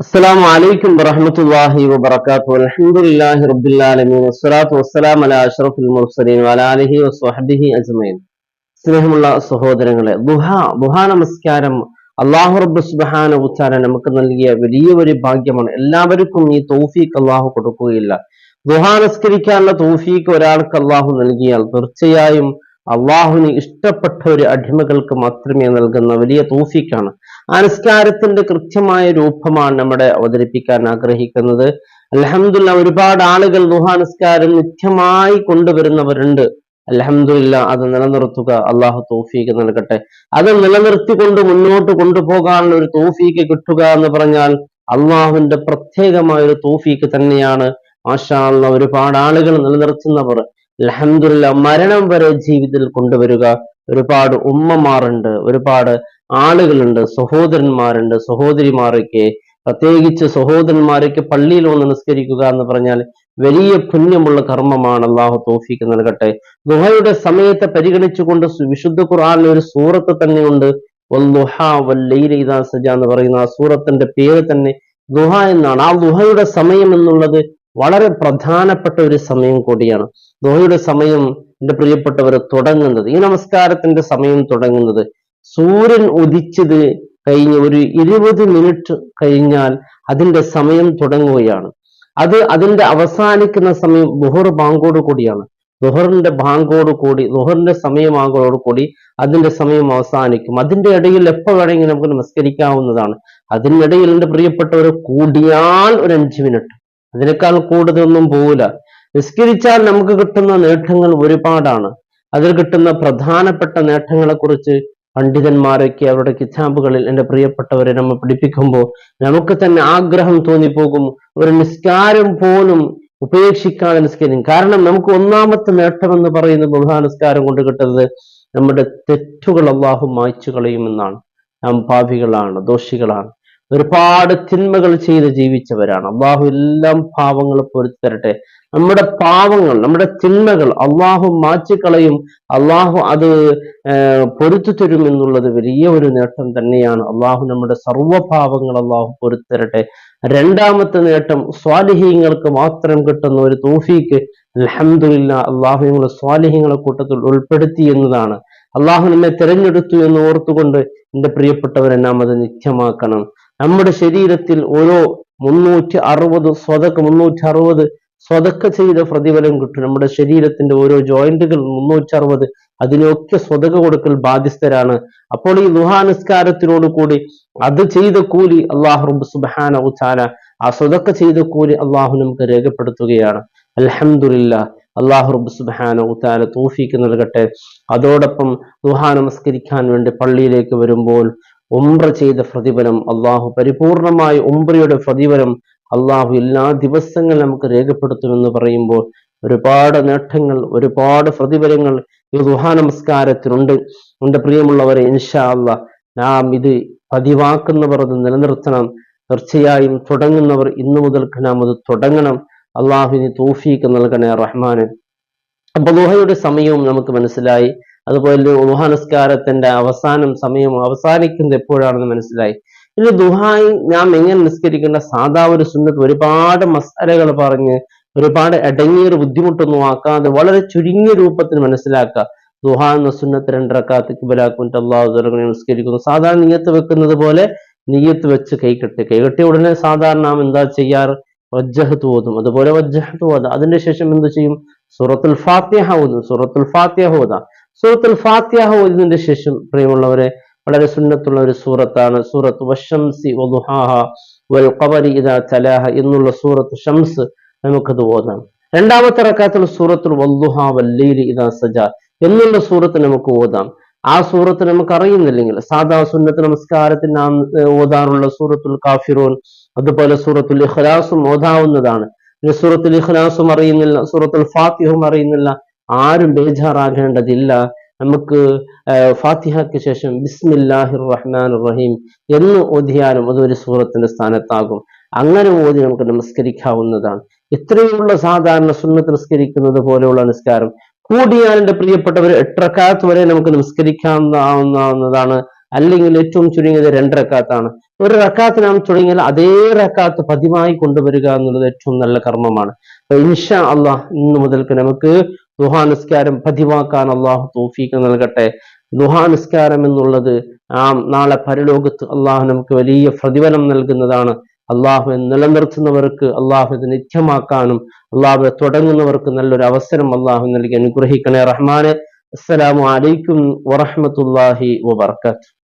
السلام عليكم ورحمة الله وبركاته الحمد لله رب العالمين والصلاة والسلام على أشرف المرسلين وعلى آله وصحبه أجمعين സ്നേഹമുള്ള സഹോദരങ്ങളെ ദുഹ ദുഹ നമസ്കാരം അള്ളാഹു റബ്ബ് സുബാന ഉച്ചാര നമുക്ക് നൽകിയ വലിയ ഒരു ഭാഗ്യമാണ് എല്ലാവർക്കും ഈ തൗഫീഖ് അള്ളാഹു കൊടുക്കുകയില്ല ദുഹ നമസ്കരിക്കാനുള്ള തൗഫീഖ് ഒരാൾക്ക് അള്ളാഹു നൽകിയാൽ തീർച്ചയായും അള്ളാഹുവിന് ഇഷ്ടപ്പെട്ട ഒരു അടിമകൾക്ക് മാത്രമേ നൽകുന്ന വലിയ തൗഫീഖാണ് അനുസ്കാരത്തിന്റെ നിസ്കാരത്തിന്റെ കൃത്യമായ രൂപമാണ് നമ്മുടെ അവതരിപ്പിക്കാൻ ആഗ്രഹിക്കുന്നത്. അലഹമില്ല ഒരുപാട് ആളുകൾ ദുഹാനുസ്കാരം നിത്യമായി കൊണ്ടുവരുന്നവരുണ്ട്. അലഹമില്ല അത് നിലനിർത്തുക അള്ളാഹു തോഫീക്ക് നൽകട്ടെ. അത് നിലനിർത്തിക്കൊണ്ട് മുന്നോട്ട് കൊണ്ടുപോകാനുള്ള ഒരു തോഫീക്ക് കിട്ടുക എന്ന് പറഞ്ഞാൽ അള്ളാഹുവിന്റെ പ്രത്യേകമായ ഒരു തോഫീക്ക് തന്നെയാണ്. മാഷാ അല്ലാ ഒരുപാട് ആളുകൾ നിലനിർത്തുന്നവർ. അലഹമില്ല മരണം വരെ ജീവിതത്തിൽ കൊണ്ടുവരിക. ഒരുപാട് ഉമ്മമാരുണ്ട് ഒരുപാട് ആളുകളുണ്ട് സഹോദരന്മാരുണ്ട് സഹോദരിമാരൊക്കെ. പ്രത്യേകിച്ച് സഹോദരന്മാരൊക്കെ പള്ളിയിൽ വന്ന് നിസ്കരിക്കുക എന്ന് പറഞ്ഞാൽ വലിയ പുണ്യമുള്ള കർമ്മമാണ്. അള്ളാഹു തോഫിക്ക് നൽകട്ടെ. ദുഹയുടെ സമയത്തെ പരിഗണിച്ചുകൊണ്ട് വിശുദ്ധ ഖുർആാനിൽ ഒരു സൂറത്ത് തന്നെയുണ്ട്. എന്ന് പറയുന്ന ആ സൂറത്തിന്റെ പേര് തന്നെ ദുഹ എന്നാണ്. ആ ദുഹയുടെ സമയം എന്നുള്ളത് വളരെ പ്രധാനപ്പെട്ട ഒരു സമയം കൂടിയാണ്. ദോഹയുടെ സമയം എന്റെ പ്രിയപ്പെട്ടവർ തുടങ്ങുന്നത്. ഈ നമസ്കാരത്തിന്റെ സമയം തുടങ്ങുന്നത് സൂര്യൻ ഉദിച്ചത് കഴിഞ്ഞ് ഒരു ഇരുപത് മിനിറ്റ് കഴിഞ്ഞാൽ അതിന്റെ സമയം തുടങ്ങുകയാണ്. അത് അതിന്റെ അവസാനിക്കുന്ന സമയം ബുഹർ ബാങ്കോട് കൂടിയാണ്. ദുഹറിന്റെ ബാങ്കോട് കൂടി ദുഹറിന്റെ സമയമാകോട് കൂടി അതിന്റെ സമയം അവസാനിക്കും. അതിന്റെ ഇടയിൽ എപ്പോൾ വേണമെങ്കിലും നമുക്ക് നമസ്കരിക്കാവുന്നതാണ്. അതിനിടയിൽ എന്റെ പ്രിയപ്പെട്ടവർ കൂടിയാൽ ഒരു അഞ്ച് മിനിറ്റ്. അതിനേക്കാൾ കൂടുതലൊന്നും പോവില്ല. നിസ്കരിച്ചാൽ നമുക്ക് കിട്ടുന്ന നേട്ടങ്ങൾ ഒരുപാടാണ്. അതിൽ കിട്ടുന്ന പ്രധാനപ്പെട്ട നേട്ടങ്ങളെ കുറിച്ച് പണ്ഡിതന്മാരൊക്കെ അവരുടെ കിതാബുകളിൽ എന്റെ പ്രിയപ്പെട്ടവരെ നമ്മൾ പഠിപ്പിക്കുമ്പോൾ നമുക്ക് തന്നെ ആഗ്രഹം തോന്നിപ്പോകും. ഒരു നിസ്കാരം പോലും ഉപേക്ഷിക്കാതെ നിസ്കരിക്കും. കാരണം നമുക്ക് ഒന്നാമത്തെ നേട്ടം എന്ന് പറയുന്ന ബുഹാ നിസ്കാരം കൊണ്ട് കിട്ടുന്നത് നമ്മുടെ തെറ്റുകൾ അള്ളാഹു മായ്ച്ചു കളയുമെന്നാണ്. നാം പാപികളാണ് ദോഷികളാണ്. ഒരുപാട് തിന്മകൾ ചെയ്ത് ജീവിച്ചവരാണ്. അള്ളാഹു എല്ലാം പാവങ്ങൾ പൊരുത്തി തരട്ടെ. നമ്മുടെ പാവങ്ങൾ നമ്മുടെ തിന്മകൾ അള്ളാഹു മാറ്റിക്കളയും. അള്ളാഹു അത് പൊരുത്തു തരും എന്നുള്ളത് വലിയ ഒരു നേട്ടം തന്നെയാണ്. അള്ളാഹു നമ്മുടെ സർവഭാവങ്ങൾ അള്ളാഹു പൊരുത്തരട്ടെ രണ്ടാമത്തെ നേട്ടം സ്വാലിഹീങ്ങൾക്ക് മാത്രം കിട്ടുന്ന ഒരു തോഫീക്ക് അലഹമില്ല അള്ളാഹു സ്വാലിഹീങ്ങളെ കൂട്ടത്തിൽ ഉൾപ്പെടുത്തി എന്നതാണ്. അള്ളാഹു നമ്മെ തിരഞ്ഞെടുത്തു എന്ന് ഓർത്തുകൊണ്ട് എന്റെ പ്രിയപ്പെട്ടവരെ നാം അത് നിത്യമാക്കണം. നമ്മുടെ ശരീരത്തിൽ ഓരോ മുന്നൂറ്റി അറുപത് സ്വതക്ക് മുന്നൂറ്റി അറുപത് സ്വതക്ക ചെയ്ത പ്രതിഫലം കിട്ടും. നമ്മുടെ ശരീരത്തിന്റെ ഓരോ ജോയിന്റുകൾ മുന്നൂറ്റി അറുപത് അതിനൊക്കെ സ്വതക കൊടുക്കൽ ബാധ്യസ്ഥരാണ്. അപ്പോൾ ഈ ദുഹാനിസ്കാരത്തിനോട് കൂടി അത് ചെയ്ത കൂലി അള്ളാഹുറബ് സുബാന ഉച്ചാന ആ സ്വതക്ക ചെയ്ത കൂലി അള്ളാഹു നമുക്ക് രേഖപ്പെടുത്തുകയാണ്. അലഹമുല്ല അള്ളാഹുറബ് സുബാന ഉത്താല തൂഫിക്ക് നൽകട്ടെ. അതോടൊപ്പം ദുഹാ നമസ്കരിക്കാൻ വേണ്ടി പള്ളിയിലേക്ക് വരുമ്പോൾ ഉംറ ചെയ്ത പ്രതിഫലം അള്ളാഹു പരിപൂർണമായ ഉംറയുടെ പ്രതിഫലം അള്ളാഹു എല്ലാ ദിവസങ്ങളും നമുക്ക് രേഖപ്പെടുത്തുമെന്ന് പറയുമ്പോൾ ഒരുപാട് നേട്ടങ്ങൾ ഒരുപാട് പ്രതിഫലങ്ങൾ ഈ ദുഹാ നമസ്കാരത്തിനുണ്ട്. എന്റെ പ്രിയമുള്ളവരെ ഇൻഷാ അല്ല നാം ഇത് പതിവാക്കുന്നവർ അത് നിലനിർത്തണം. തീർച്ചയായും തുടങ്ങുന്നവർ ഇന്നു മുതൽക്ക് നാം അത് തുടങ്ങണം. അള്ളാഹുവിന് തോഫീക്ക് നൽകണേ റഹ്മാന്. അപ്പൊ ദുഹയുടെ സമയവും നമുക്ക് മനസ്സിലായി. അതുപോലെ ദുഹാനസ്കാരത്തിന്റെ അവസാനം സമയം അവസാനിക്കുന്നത് എപ്പോഴാണെന്ന് മനസ്സിലായി. ഇനി ദുഹായി നാം എങ്ങനെ നിസ്കരിക്കേണ്ട? സാധാ ഒരു സുന്നത്ത് ഒരുപാട് മസാലകൾ പറഞ്ഞ് ഒരുപാട് അടങ്ങിയൊരു ബുദ്ധിമുട്ടൊന്നും ആക്കാതെ വളരെ ചുരുങ്ങിയ രൂപത്തിൽ മനസ്സിലാക്കുക. ദുഹാ എന്ന സുന്നത്ത് രണ്ടരക്കാത്ത് കിബലാക്കുന്നിട്ട് അള്ളാഹു നിസ്കരിക്കുന്നു. സാധാരണ നീയത്ത് വെക്കുന്നത് പോലെ നീയത്ത് വെച്ച് കൈകെട്ടി കൈകെട്ടിയ ഉടനെ സാധാരണ നാം എന്താ ചെയ്യാറ്? വജ്ജഹത്ത് ഓതും. അതുപോലെ വജ്ജഹത്ത് ഓതാം. അതിന്റെ ശേഷം എന്ത് ചെയ്യും? സൂറത്തുൽ ഫാത്തിഹ ഓതും. സൂറത്തുൽ ഫാത്തിഹ ഓതാം. സൂറത്തുൽ ഫാത്തിഹ ഓതുന്നതിന്റെ ശേഷം പ്രിയമുള്ളവരെ വളരെ സുന്നത്തുള്ള ഒരു സൂറത്താണ് സൂറത്ത് വശംസി വദുഹാഹ വൽ ഖമരി ഇദാ തലാഹ എന്നുള്ള സൂറത്ത് ഷംസ് നമുക്കത് ഓതാം. രണ്ടാമത്തെ റക്കാത്തിൽ സൂറത്തുൽ വല്ലുഹ വല്ലൈലി ഇദാ സജ എന്നുള്ള സൂറത്ത് നമുക്ക് ഓതാം. ആ സൂറത്ത് നമുക്ക് അറിയുന്നില്ലെങ്കിൽ സാധാ സുന്നത്ത് നമസ്കാരത്തിൽ നാം ഓതാറുള്ള സൂറത്തുൽ കാഫിറൂൻ അതുപോലെ സൂറത്തുൽ ഇഖ്ലാസും ഓതാവുന്നതാണ്. സൂറത്തുൽ ഇഖ്ലാസും അറിയുന്നില്ല സൂറത്തുൽ ഫാത്തിഹും അറിയുന്നില്ല ആരും ബേജാറാകേണ്ടതില്ല നമുക്ക് ഫാത്തിഹയ്ക്ക് ശേഷം ബിസ്മില്ലാഹിർ റഹ്മാൻ റഹീം എന്ന് ഓതിയാലും അത് ഒരു സൂറത്തിന്റെ സ്ഥാനത്താകും. അങ്ങനെ ഓതി നമുക്ക് നമസ്കരിക്കാവുന്നതാണ്. ഇത്രയുള്ള സാധാരണ സുന്നത്ത് നിസ്കരിക്കുന്നത് പോലെയുള്ള നിസ്കാരം കൂടിയാൽ എന്റെ പ്രിയപ്പെട്ടവർ എട്ടരക്കാലത്ത് വരെ നമുക്ക് നിസ്കരിക്കാവുന്നതാണ് അല്ലെങ്കിൽ ഏറ്റവും ചുരുങ്ങിയത് രണ്ടരക്കാത്താണ് ഒരു റക്കാത്ത് നാം തുടങ്ങിയാൽ അതേ റക്കാത്ത് പതിവായി കൊണ്ടുവരിക എന്നുള്ളത് ഏറ്റവും നല്ല കർമ്മമാണ്. അപ്പൊ ഇൻഷാ അള്ളാഹ് ഇന്ന് മുതൽക്ക് നമുക്ക് നിസ്കാരം പതിവാക്കാൻ അള്ളാഹു തോഫീക്ക് നൽകട്ടെ. നിസ്കാരം എന്നുള്ളത് ആ നാളെ പരലോകത്ത് അള്ളാഹു നമുക്ക് വലിയ പ്രതിഫലം നൽകുന്നതാണ്. അള്ളാഹുവെ നിലനിർത്തുന്നവർക്ക് അള്ളാഹു ഇത് നിത്യമാക്കാനും അള്ളാഹുവെ തുടങ്ങുന്നവർക്ക് നല്ലൊരു അവസരം അള്ളാഹു നൽകി അനുഗ്രഹിക്കണേ റഹ്മാന്. അസ്സലാമു അലൈക്കും വറഹ്മത്തുള്ളാഹി വബർക്കാത്തു.